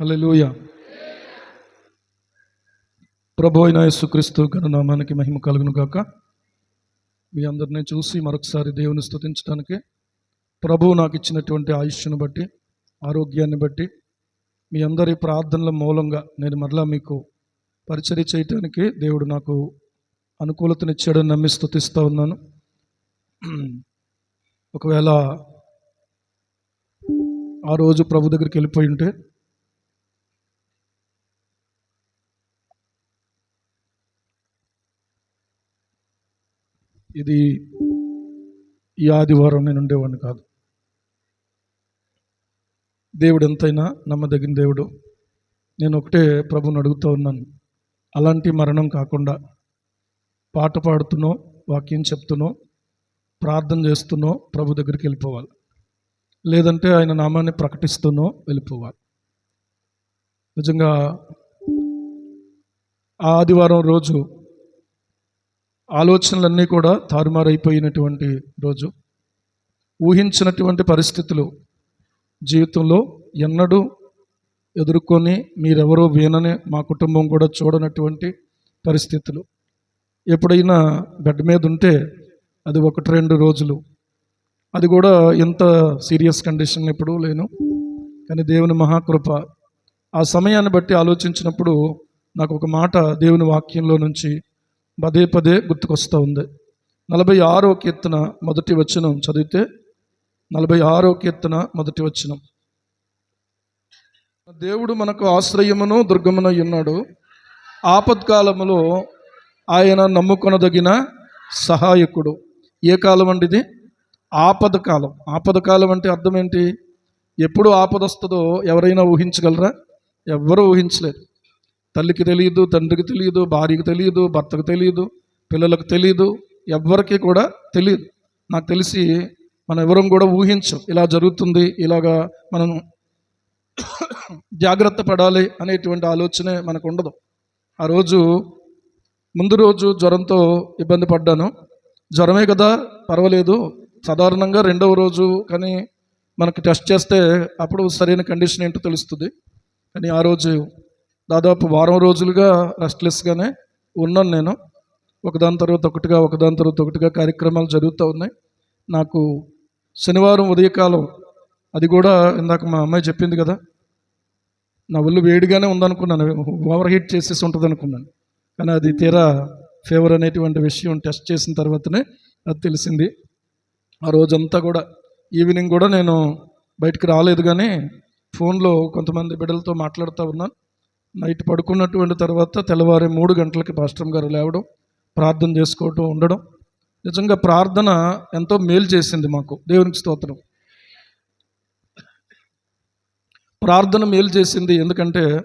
హల్లెలూయా. ప్రభు అయిన యేసుక్రీస్తు గణనామానికి మహిమ కలుగును గాక. మీ అందరినీ చూసి మరొకసారి దేవుని స్థుతించడానికి ప్రభు నాకు ఇచ్చినటువంటి ఆయుష్ను బట్టి ఆరోగ్యాన్ని బట్టి మీ అందరి ప్రార్థనల మూలంగా నేను మరలా మీకు పరిచర్య చేయటానికి దేవుడు నాకు అనుకూలతనిచ్చాడని నమ్మి స్థుతిస్తూ ఉన్నాను. ఒకవేళ ఆ రోజు ప్రభు దగ్గరికి వెళ్ళిపోయి ఉంటే ఇది ఈ ఆదివారం నేను ఉండేవాడిని కాదు. దేవుడు ఎంతైనా నమ్మదగిన దేవుడు. నేను ఒకటే ప్రభుని అడుగుతూ ఉన్నాను. అలాంటి మరణం కాకుండా పాట పాడుతున్నో వాక్యం చెప్తున్నో ప్రార్థన చేస్తున్నో ప్రభు దగ్గరికి వెళ్ళిపోవాలి. లేదంటే ఆయన నామాన్ని ప్రకటిస్తున్నో వెళ్ళిపోవాలి. నిజంగా ఆ ఆదివారం రోజు ఆలోచనలన్నీ కూడా తారుమారైపోయినటువంటి రోజు. ఊహించినటువంటి పరిస్థితులు జీవితంలో ఎన్నడూ ఎదుర్కొని మీరెవరో వీనని మా కుటుంబం కూడా చూడనటువంటి పరిస్థితులు. ఎప్పుడైనా బెడ్ మీద ఉంటే అది ఒకటి రెండు రోజులు. అది కూడా ఎంత సీరియస్ కండిషన్ ఎప్పుడూ లేను. కానీ దేవుని మహాకృప ఆ సమయాన్ని బట్టి ఆలోచించినప్పుడు నాకు ఒక మాట దేవుని వాక్యంలో నుంచి పదే పదే గుర్తుకొస్తూ ఉంది. నలభై ఆరో కీర్తన మొదటి వచనం చదివితే నలభై ఆరో కీర్తన మొదటి వచనం. దేవుడు మనకు ఆశ్రయమును దుర్గమున ఉన్నాడు. ఆపత్కాలములో ఆయన నమ్ముకొనదగిన సహాయకుడు. ఏ కాలం అండి ఇది? ఆపద కాలం. ఆపద కాలం అంటే అర్థం ఏంటి? ఎప్పుడు ఆపద వస్తుందో ఎవరైనా ఊహించగలరా? ఎవ్వరూ ఊహించలేరు. తల్లికి తెలియదు తండ్రికి తెలియదు భార్యకి తెలియదు భర్తకు తెలియదు పిల్లలకు తెలియదు ఎవ్వరికి కూడా తెలియదు. నాకు తెలిసి మనం ఎవరం కూడా ఊహించం ఇలా జరుగుతుంది ఇలాగా మనం జాగ్రత్త పడాలి అనేటువంటి ఆలోచనే మనకు ఉండదు. ఆ రోజు ముందు రోజు జ్వరంతో ఇబ్బంది పడ్డాను. జ్వరమే కదా పర్వాలేదు. సాధారణంగా రెండవ రోజు కానీ మనకి టెస్ట్ చేస్తే అప్పుడు సరైన కండిషన్ ఏంటో తెలుస్తుంది. కానీ ఆ రోజు దాదాపు వారం రోజులుగా రెస్ట్లెస్గానే ఉన్నాను నేను. ఒకదాని తర్వాత ఒకటిగా ఒకదాని తర్వాత ఒకటిగా కార్యక్రమాలు జరుగుతూ ఉన్నాయి. నాకు శనివారం ఉదయకాలం అది కూడా ఇందాక మా అమ్మాయి చెప్పింది కదా నా ఒళ్ళు వేడిగానే ఉందనుకున్నాను ఓవర్ హీట్ చేసేసి ఉంటుంది అనుకున్నాను కానీ అది తీరా ఫీవర్ అనేటువంటి విషయం టెస్ట్ చేసిన తర్వాతనే అది తెలిసింది. ఆ రోజంతా కూడా ఈవినింగ్ కూడా నేను బయటికి రాలేదు కానీ ఫోన్లో కొంతమంది బిడ్డలతో మాట్లాడుతూ ఉన్నాను. నైట్ పడుకున్నటువంటి తర్వాత తెల్లవారి మూడు గంటలకి పాస్టర్ గారు లేవడం ప్రార్థన చేసుకోవటం ఉండడం. నిజంగా ప్రార్థన ఎంతో మేలు చేసింది మాకు. దేవునికి స్తోత్రం. ప్రార్థన మేలు చేసింది ఎందుకంటే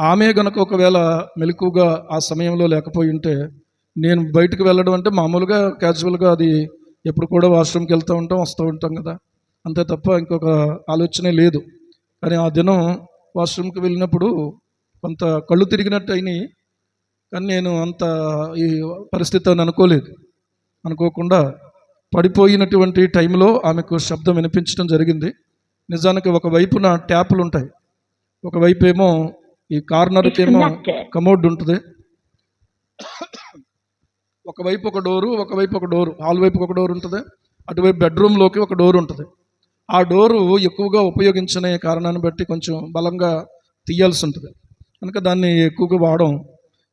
ఆమె గనక ఒకవేళ మెలకుగా ఆ సమయంలో లేకపోయి ఉంటే నేను బయటకు వెళ్ళడం అంటే మామూలుగా క్యాజువల్గా అది ఎప్పుడు కూడా వాష్రూమ్కి వెళ్తూ ఉంటాం వస్తూ ఉంటాం కదా. అంతే తప్ప ఇంకొక ఆలోచనే లేదు. కానీ ఆ దినం వాష్రూమ్కి వెళ్ళినప్పుడు కొంత కళ్ళు తిరిగినట్టు అయినాయి కానీ నేను అంత ఈ పరిస్థితి అని అనుకోలేదు. అనుకోకుండా పడిపోయినటువంటి టైంలో ఆమెకు శబ్దం వినిపించడం జరిగింది. నిజానికి ఒక వైపున ట్యాపులు ఉంటాయి ఒకవైపు ఏమో ఈ కార్నర్కి ఏమో కమోడ్ ఉంటుంది. ఒకవైపు ఒక డోరు ఒకవైపు ఒక డోరు హాల్ వైపుకి ఒక డోర్ ఉంటుంది అటువైపు బెడ్రూమ్లోకి ఒక డోర్ ఉంటుంది. ఆ డోరు ఎక్కువగా ఉపయోగించనే కారణాన్ని బట్టి కొంచెం బలంగా తీయాల్సి ఉంటుంది. కనుక దాన్ని ఎక్కువగా వాడడం.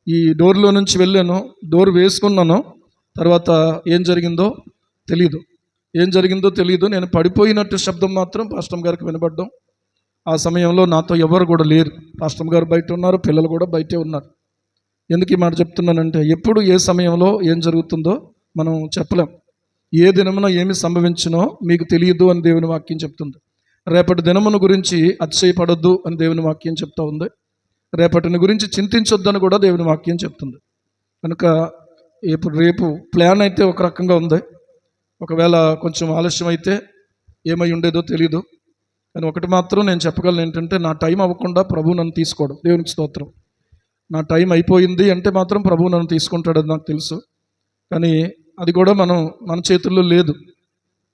ఈ డోర్లో నుంచి వెళ్ళాను డోర్ వేసుకున్నాను తర్వాత ఏం జరిగిందో తెలియదు ఏం జరిగిందో తెలియదు నేను పడిపోయినట్టు శబ్దం మాత్రం పాస్టమ్ గారికి వినబడ్డం. ఆ సమయంలో నాతో ఎవరు కూడా లేరు. పాస్టమ్ గారు బయట ఉన్నారు పిల్లలు కూడా బయటే ఉన్నారు. ఎందుకు ఈ మాట చెప్తున్నానంటే ఎప్పుడు ఏ సమయంలో ఏం జరుగుతుందో మనం చెప్పలేం. ఏ దినమున ఏమి సంభవించినో మీకు తెలియదు అని దేవుని వాక్యం చెప్తుంది. రేపటి దినమును గురించి అతిశయపడొద్దు అని దేవుని వాక్యం చెప్తా ఉంది. రేపటిని గురించి చింతించొద్దని కూడా దేవుని వాక్యం చెప్తుంది. కనుక ఇప్పుడు రేపు ప్లాన్ అయితే ఒక రకంగా ఉంది. ఒకవేళ కొంచెం ఆలస్యం అయితే ఏమై ఉండేదో తెలీదు. కానీ ఒకటి మాత్రం నేను చెప్పగలను ఏంటంటే నా టైం అవ్వకుండా ప్రభు నన్ను తీసుకోవడం. దేవునికి స్తోత్రం. నా టైం అయిపోయింది అంటే మాత్రం ప్రభు నన్ను తీసుకుంటాడని నాకు తెలుసు. కానీ అది కూడా మనం మన చేతుల్లో లేదు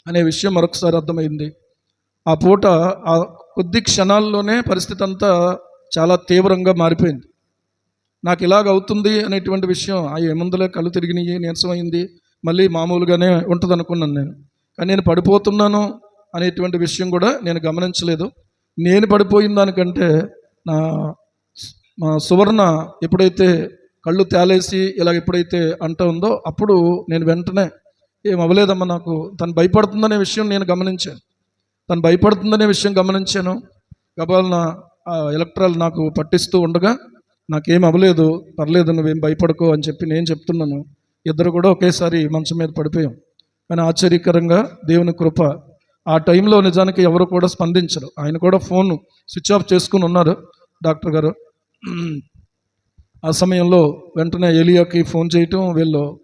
అనే విషయం మరొకసారి అర్థమైంది. ఆ పూట ఆ కొద్ది క్షణాల్లోనే పరిస్థితి అంతా చాలా తీవ్రంగా మారిపోయింది. నాకు ఇలాగ అవుతుంది అనేటువంటి విషయం ఆ ఏముందలే కళ్ళు తిరిగినాయి నీరసమైంది మళ్ళీ మామూలుగానే ఉంటుంది అనుకున్నాను నేను. కానీ నేను పడిపోతున్నాను అనేటువంటి విషయం కూడా నేను గమనించలేదు. నేను పడిపోయిన దానికంటే నా మా సువర్ణ ఎప్పుడైతే కళ్ళు తేలేసి ఇలా ఎప్పుడైతే అంట ఉందో అప్పుడు నేను వెంటనే ఏం అవ్వలేదమ్మా నాకు తను భయపడుతుందనే విషయం నేను గమనించాను. తను భయపడుతుందనే విషయం గమనించాను. గబాలన ఎలక్ట్రాల్ నాకు పట్టిస్తూ ఉండగా నాకేం అవ్వలేదు పర్లేదు నువ్వేం భయపడకో అని చెప్పి నేను చెప్తున్నాను. ఇద్దరు కూడా ఒకేసారి మంచం మీద పడిపోయాం. కానీ ఆశ్చర్యకరంగా దేవుని కృప ఆ టైంలో నిజానికి ఎవరు కూడా స్పందించరు. ఆయన కూడా ఫోన్ స్విచ్ ఆఫ్ చేసుకుని ఉన్నారు డాక్టర్ గారు. ఆ సమయంలో వెంటనే ఏలియాకి ఫోన్ చేయటం వీళ్ళు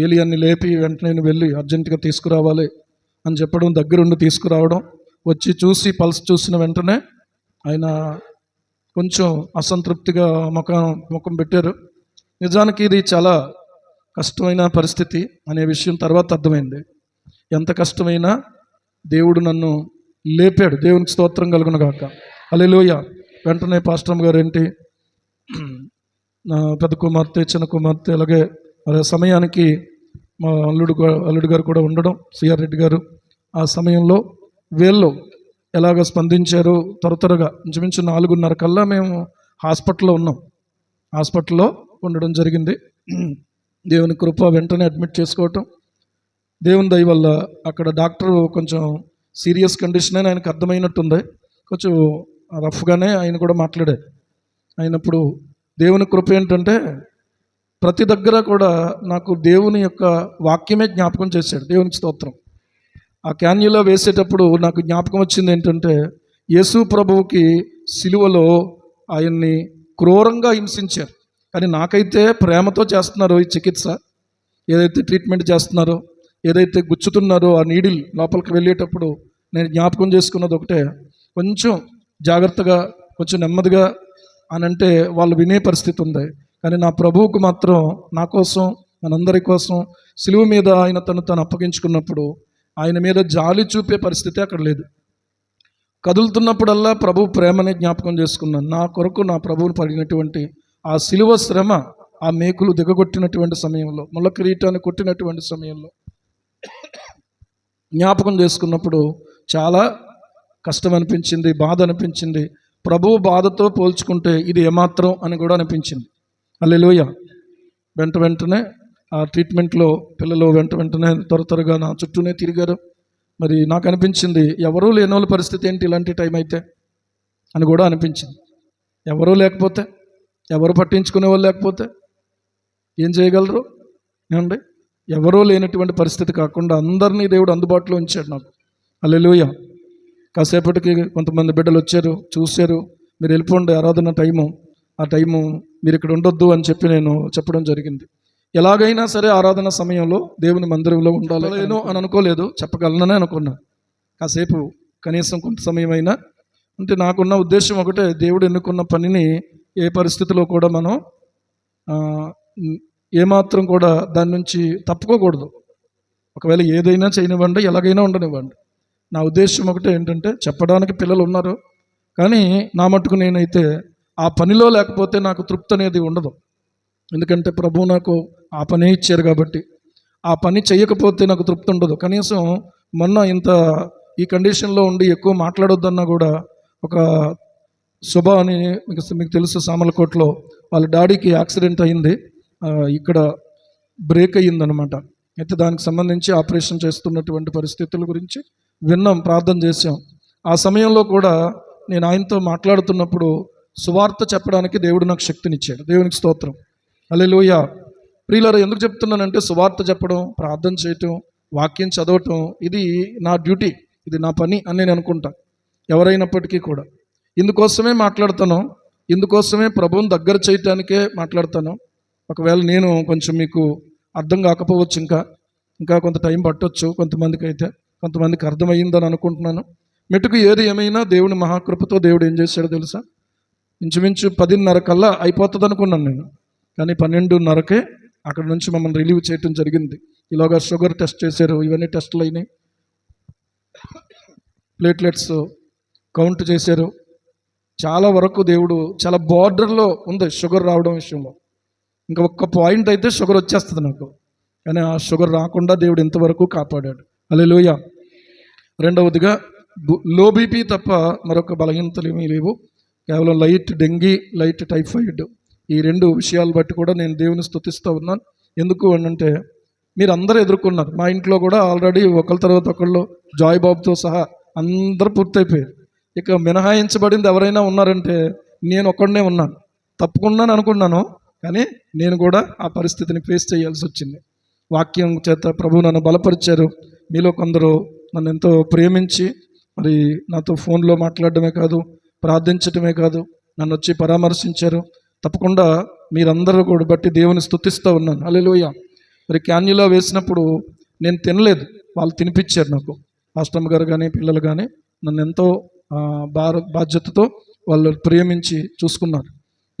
ఏలియాన్ని లేపి వెంటనే వెళ్ళి అర్జెంటుగా తీసుకురావాలి అని చెప్పడం దగ్గరుండి తీసుకురావడం వచ్చి చూసి పల్స్ చూసిన వెంటనే ఆయన కొంచెం అసంతృప్తిగా ముఖం ముఖం పెట్టారు. నిజానికి ఇది చాలా కష్టమైన పరిస్థితి అనే విషయం తర్వాత అర్థమైంది. ఎంత కష్టమైనా దేవుడు నన్ను లేపాడు. దేవునికి స్తోత్రం కలుగును గాక. అలెలోయ వెంటనే పాస్టమ్ గారు ఏంటి? నా పెద్ద కుమార్తె చిన్న కుమార్తె అలాగే మరి సమయానికి మా అల్లుడు అల్లుడు గారు కూడా ఉండడం సిఆర్ రెడ్డి గారు. ఆ సమయంలో వీళ్ళు ఎలాగ స్పందించారు? త్వర త్వరగా. ఇంచుమించు నాలుగున్నర కల్లా మేము హాస్పిటల్లో ఉన్నాం. హాస్పిటల్లో ఉండడం జరిగింది. దేవుని కృప వెంటనే అడ్మిట్ చేసుకోవటం. దేవుని దయ వల్ల అక్కడ డాక్టర్ కొంచెం సీరియస్ కండిషన్ అని ఆయనకు అర్థమైనట్టుంది. కొంచెం రఫ్గానే ఆయన కూడా మాట్లాడారు. అయినప్పుడు దేవుని కృప ఏంటంటే ప్రతి దగ్గర కూడా నాకు దేవుని యొక్క వాక్యమే జ్ఞాపకం చేశాడు. దేవునికి స్తోత్రం. ఆ క్యాన్యులో వేసేటప్పుడు నాకు జ్ఞాపకం వచ్చింది ఏంటంటే యేసు ప్రభువుకి సిలువలో ఆయన్ని క్రూరంగా హింసించారు. కానీ నాకైతే ప్రేమతో చేస్తున్నారో ఈ చికిత్స. ఏదైతే ట్రీట్మెంట్ చేస్తున్నారో ఏదైతే గుచ్చుతున్నారో ఆ నీడిల్ లోపలికి వెళ్ళేటప్పుడు నేను జ్ఞాపకం చేసుకున్నది ఒకటే కొంచెం జాగ్రత్తగా కొంచెం నెమ్మదిగా అని అంటే వాళ్ళు వినే పరిస్థితి ఉంది. కానీ నా ప్రభువుకు మాత్రం నా కోసం మనందరి కోసం సిలువ మీద ఆయన తను తను అప్పగించుకున్నప్పుడు ఆయన మీద జాలి చూపే పరిస్థితి అక్కడ లేదు. కదులుతున్నప్పుడల్లా ప్రభు ప్రేమని జ్ఞాపకం చేసుకున్నాను. నా కొరకు నా ప్రభువుని పడినటువంటి ఆ సిలువ శ్రమ ఆ మేకులు దిగగొట్టినటువంటి సమయంలో ముళ్ళ కిరీటాన్ని కొట్టినటువంటి సమయంలో జ్ఞాపకం చేసుకున్నప్పుడు చాలా కష్టం అనిపించింది బాధ అనిపించింది ప్రభువు బాధతో పోల్చుకుంటే ఇది ఏమాత్రం అని కూడా అనిపించింది. అల్లెలోయ వెంట వెంటనే ఆ ట్రీట్మెంట్లో పిల్లలు వెంట వెంటనే త్వర త్వరగా నా చుట్టూనే తిరిగారు. మరి నాకు అనిపించింది ఎవరూ లేని వాళ్ళ పరిస్థితి ఏంటి ఇలాంటి టైం అయితే? అని కూడా అనిపించింది. ఎవరూ లేకపోతే ఎవరు పట్టించుకునే వాళ్ళు లేకపోతే ఏం చేయగలరు? ఏమండి? ఎవరూ లేనటువంటి పరిస్థితి కాకుండా అందరినీ దేవుడు అందుబాటులో ఉంచాడు నాకు. అల్లెలుయ కాసేపటికి కొంతమంది బిడ్డలు వచ్చారు చూశారు. మీరు వెళ్ళిపోండి ఆరాధన టైము. ఆ టైము మీరు ఇక్కడ ఉండొద్దు అని చెప్పి నేను చెప్పడం జరిగింది. ఎలాగైనా సరే ఆరాధన సమయంలో దేవుని మందిరంలో ఉండాలి లేను అని అనుకోలేదు. చెప్పగలననే అనుకున్నా. కాసేపు కనీసం కొంత సమయం అయినా అంటే నాకున్న ఉద్దేశం ఒకటే దేవుడు ఎన్నుకున్న పనిని ఏ పరిస్థితిలో కూడా మనం ఏమాత్రం కూడా దాని నుంచి తప్పుకోకూడదు. ఒకవేళ ఏదైనా చేయనివ్వండి ఎలాగైనా ఉండనివ్వండి. నా ఉద్దేశం ఒకటే ఏంటంటే చెప్పడానికి పిల్లలు ఉన్నారు. కానీ నా మటుకు నేనైతే ఆ పనిలో లేకపోతే నాకు తృప్తి అనేది ఉండదు. ఎందుకంటే ప్రభు నాకు ఆ పనే ఇచ్చారు కాబట్టి. ఆ పని చేయకపోతే నాకు తృప్తి ఉండదు. కనీసం మొన్న ఇంత ఈ కండిషన్లో ఉండి ఎక్కువ మాట్లాడొద్దన్నా కూడా ఒక శుభ అని మీకు మీకు తెలుసు సామలకోట్లో వాళ్ళ డాడీకి యాక్సిడెంట్ అయింది. ఇక్కడ బ్రేక్ అయ్యిందనమాట అయితే దానికి సంబంధించి ఆపరేషన్ చేస్తున్నటువంటి పరిస్థితుల గురించి విన్నాం ప్రార్థన చేసాం ఆ సమయంలో కూడా నేను ఆయనతో మాట్లాడుతున్నప్పుడు సువార్త చెప్పడానికి దేవుడు నాకు శక్తినిచ్చాడు. దేవునికి స్తోత్రం. అల్లెలుయ ప్రియులారు ఎందుకు చెప్తున్నానంటే సువార్త చెప్పడం ప్రార్థన చేయటం వాక్యం చదవటం ఇది నా డ్యూటీ ఇది నా పని అని నేను అనుకుంటా ఎవరైనప్పటికీ కూడా. ఇందుకోసమే మాట్లాడతాను ఇందుకోసమే ప్రభువుని దగ్గర చేయటానికే మాట్లాడతాను ఒకవేళ నేను కొంచెం మీకు అర్థం కాకపోవచ్చు ఇంకా ఇంకా కొంత టైం పట్టవచ్చు కొంతమందికి అయితే కొంతమందికి అర్థమయ్యిందని అనుకుంటున్నాను. మెటుకు ఏది ఏమైనా దేవుని మహాకృపతో దేవుడు ఏం చేశాడో తెలుసా? ఇంచుమించు పదిన్నర కల్లా అయిపోతుంది అనుకున్నాను నేను. కానీ పన్నెండున్నరకే అక్కడ నుంచి మమ్మల్ని రిలీవ్ చేయటం జరిగింది. ఇలాగా షుగర్ టెస్ట్ చేశారు. ఇవన్నీ టెస్టులు అయినాయి. ప్లేట్లెట్స్ కౌంట్ చేశారు. చాలా వరకు దేవుడు చాలా బార్డర్లో ఉంది షుగర్ రావడం విషయంలో. ఇంకా ఒక్క పాయింట్ అయితే షుగర్ వచ్చేస్తుంది నాకు. కానీ ఆ షుగర్ రాకుండా దేవుడు ఇంతవరకు కాపాడాడు. అలెలుయ రెండవదిగా లో బీపీ తప్ప మరొక బలహీనతలు ఏమీ లేవు. కేవలం లైట్ డెంగీ లైట్ టైఫాయిడ్. ఈ రెండు విషయాలు బట్టి కూడా నేను దేవుని స్థుతిస్తూ ఉన్నాను. ఎందుకు అంటే మీరు అందరూ ఎదుర్కొన్నారు. మా ఇంట్లో కూడా ఆల్రెడీ ఒకళ్ళ తర్వాత ఒకళ్ళు జాయ్ బాబుతో సహా అందరూ పూర్తయిపోయారు. ఇక మినహాయించబడింది ఎవరైనా ఉన్నారంటే నేను ఒక్కడనే ఉన్నాను. తప్పుకున్నాను అనుకున్నాను కానీ నేను కూడా ఆ పరిస్థితిని ఫేస్ చేయాల్సి వచ్చింది. వాక్యం చేత ప్రభు నన్ను బలపరిచారు. మీలో కొందరు నన్ను ఎంతో ప్రేమించి మరి నాతో ఫోన్లో మాట్లాడడమే కాదు ప్రార్థించటమే కాదు నన్ను వచ్చి పరామర్శించారు. తప్పకుండా మీరందరూ కూడా బట్టి దేవుని స్థుతిస్తూ ఉన్నాను. అలెలుయ మరి క్యాన్యులా వేసినప్పుడు నేను తినలేదు. వాళ్ళు తినిపించారు నాకు. పాస్టమ్ గారు కానీ పిల్లలు కానీ నన్ను ఎంతో ఆ, భార బాధ్యతతో వాళ్ళు ప్రేమించి చూసుకున్నారు.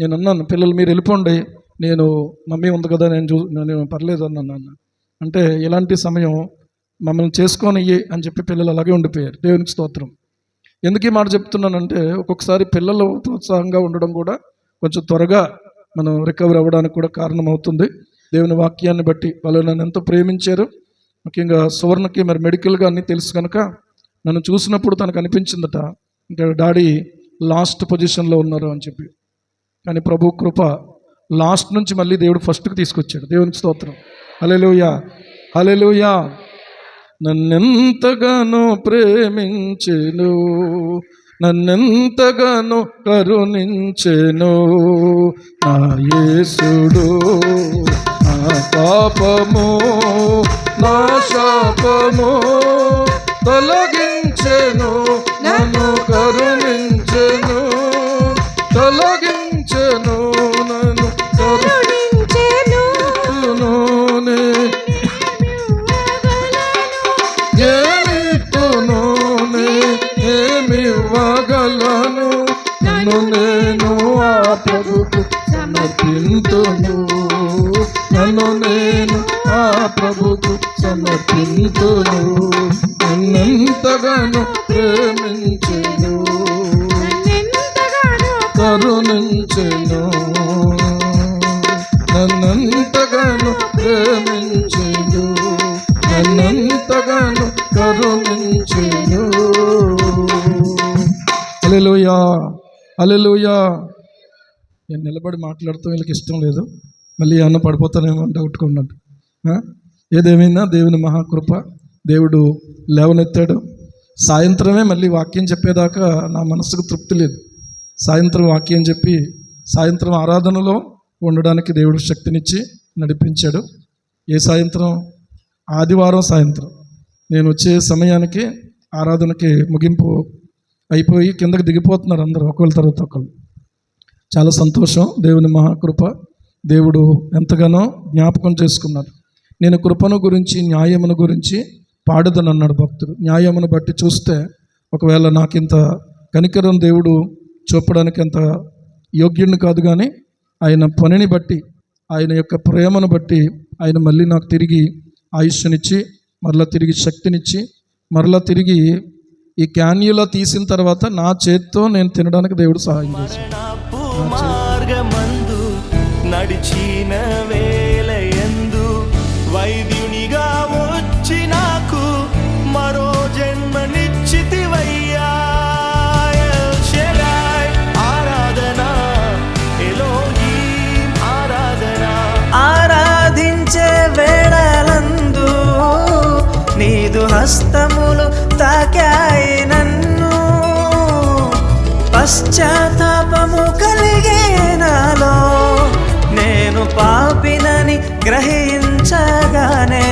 నేను అన్నాను పిల్లలు మీరు వెళ్ళిపోండి. నేను మమ్మీ ఉంది కదా నేను చూ నేను పర్లేదు అన్నాను అన్న అంటే ఇలాంటి సమయం మమ్మల్ని చేసుకొని అని చెప్పి పిల్లలు అలాగే ఉండిపోయారు. దేవునికి స్తోత్రం. ఎందుకు ఈ మాట చెప్తున్నానంటే ఒక్కొక్కసారి పిల్లలు ప్రోత్సాహంగా ఉండడం కూడా కొంచెం త్వరగా మనం రికవర్ అవ్వడానికి కూడా కారణం అవుతుంది దేవుని వాక్యాన్ని బట్టి వాళ్ళు నన్ను ఎంతో ప్రేమించారు. ముఖ్యంగా సువర్ణకి మరి మెడికల్గా అన్నీ తెలుసు కనుక నన్ను చూసినప్పుడు తనకు అనిపించిందట ఇంకా డాడీ లాస్ట్ పొజిషన్లో ఉన్నారు అని చెప్పి. కానీ ప్రభు కృప లాస్ట్ నుంచి మళ్ళీ దేవుడు ఫస్ట్కి తీసుకొచ్చాడు. దేవునికి స్తోత్రం. Hallelujah hallelujah నన్నెంతగానో ప్రేమించెను. నన్నెంతగానో కరుణించెను నా యేసుడు నా పాపము నా శాపము తొలగించెను. సమర్పింతును నన్ను నేను ఆ ప్రభుకు సమర్పింతును నన్నెంతగానో ప్రేమించెను. కరుణించెను. నన్నంతగాను ప్రేమించెను. నన్నంతగాను కరుణించెను. అలెలుయా అలెలుయా నేను నిలబడి మాట్లాడతాం వీళ్ళకి ఇష్టం లేదు. మళ్ళీ ఏమన్నా పడిపోతానేమో అని డౌట్గా ఏదేమైనా దేవుని మహాకృప దేవుడు లేవనెత్తాడు. సాయంత్రమే మళ్ళీ వాక్యం చెప్పేదాకా నా మనసుకు తృప్తి లేదు. సాయంత్రం వాక్యం చెప్పి సాయంత్రం ఆరాధనలో ఉండడానికి దేవుడు శక్తినిచ్చి నడిపించాడు. ఏ సాయంత్రం? ఆదివారం సాయంత్రం. నేను వచ్చే సమయానికి ఆరాధనకి ముగింపు అయిపోయి కిందకి దిగిపోతున్నారు అందరూ ఒకళ్ళ తర్వాత ఒకళ్ళు. చాలా సంతోషం. దేవుని మహాకృప. దేవుడు ఎంతగానో జ్ఞాపకం చేసుకున్నాడు. నేను కృపను గురించి న్యాయమును గురించి పాడదని అన్నాడు భక్తుడు. న్యాయమును బట్టి చూస్తే ఒకవేళ నాకింత కనికరం దేవుడు చూపడానికి అంత యోగ్యుడిని కాదు కానీ ఆయన పనిని బట్టి ఆయన యొక్క ప్రేమను బట్టి ఆయన మళ్ళీ నాకు తిరిగి ఆయుష్నిచ్చి మరలా తిరిగి శక్తినిచ్చి మరలా తిరిగి ఈ క్యాన్యులా తీసిన తర్వాత నా చేత్తో నేను తినడానికి దేవుడు సహాయం చేశాను మార్గమందు నడిచిన వేల ఎందు వైద్యునిగా వచ్చి నాకు మరో జన్మనిచ్చితివయ్యా. ఎల్ షెడాయ్ ఆరాధనా. ఆరాధించే వేళలందు నీదు హస్తములు తాకాయి నన్ను. పశ్చాత్ పాపినని గ్రహించగానే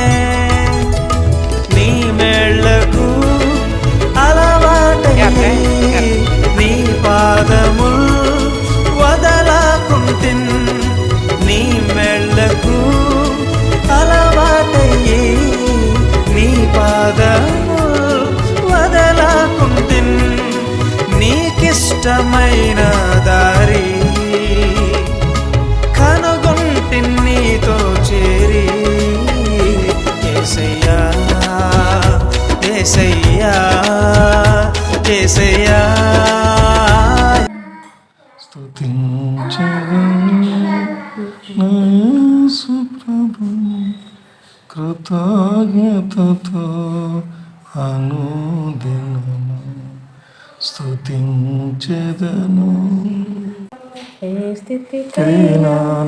స్థితి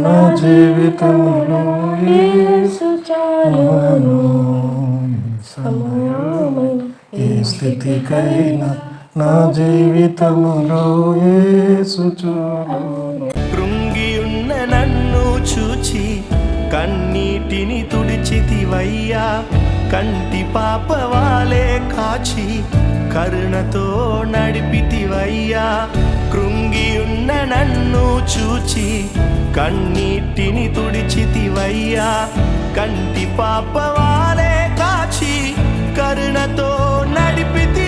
నా జీవితంలో యేసు చాలును. సమయమైన ఏ స్థితికైనా నా జీవితములో యేసు చూడును కృంగియున్న నన్ను చూచి కన్నీటిని తుడిచితివయ్యా. కంటి పాపవాలే కాచి కరుణతో నడిపితివయ్యా. కృంగియున్న నన్ను చూచి కన్నీటిని తుడిచితివయ్యా. కంటి పాపవాలే కాచి కరుణతో నడిపితి